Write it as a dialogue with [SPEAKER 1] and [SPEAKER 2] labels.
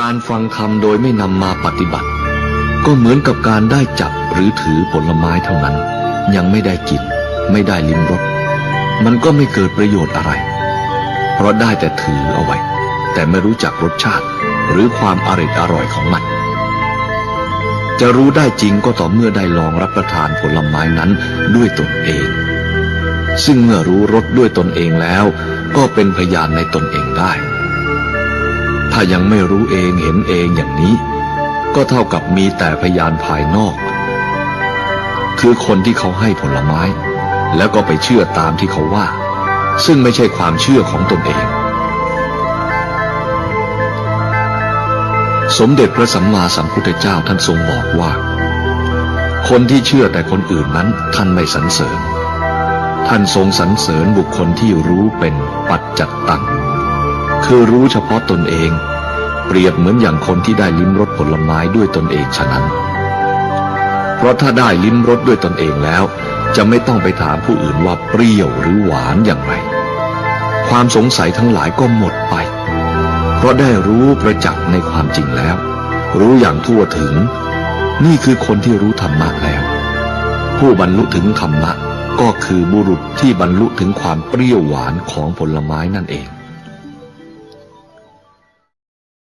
[SPEAKER 1] การฟังธรรมโดยไม่นำมาปฏิบัติ ก็เหมือนกับการได้จับหรือถือผลไม้เท่านั้น ยังไม่ได้กิน ไม่ได้ลิ้มรสมันก็ไม่เกิดประโยชน์อะไร เพราะได้แต่ถือเอาไว้ แต่ไม่รู้จักรสชาติ หรือความอร่อยอร่อยของมัน จะรู้ได้จริงก็ต่อเมื่อได้ลองรับประทานผลไม้นั้นด้วยตนเอง ซึ่งเมื่อรู้รสด้วยตนเองแล้ว ก็เป็นพยานในตนเองได้ ถ้ายังไม่รู้เองเห็นเองอย่างนี้ ก็เท่ากับมีแต่พยานภายนอก คือคนที่เขาให้ผลไม้ แล้วก็ไปเชื่อตามที่เขาว่า ซึ่งไม่ใช่ความเชื่อของตนเอง สมเด็จพระสัมมาสัมพุทธเจ้าท่านทรงบอกว่า คนที่เชื่อแต่คนอื่นนั้นท่านไม่สรรเสริญ ท่านทรงสรรเสริญบุคคลที่รู้เป็นปัจจัตตัง คือรู้เฉพาะตนเอง เปรียบเหมือนอย่างคนที่ได้ลิ้มรสผลไม้ด้วยตนเองฉะนั้น เพราะถ้าได้ลิ้มรสด้วยตนเองแล้ว จะไม่ต้องไปถามผู้อื่นว่าเปรี้ยวหรือหวานอย่างไร ความสงสัยทั้งหลายก็หมดไป เพราะได้รู้ประจักษ์ในความจริงแล้ว รู้อย่างทั่วถึง นี่คือคนที่รู้ธรรมะแล้ว ผู้บรรลุถึงธรรมะก็คือบุรุษที่บรรลุถึงความเปรี้ยวหวานของผลไม้นั่นเอง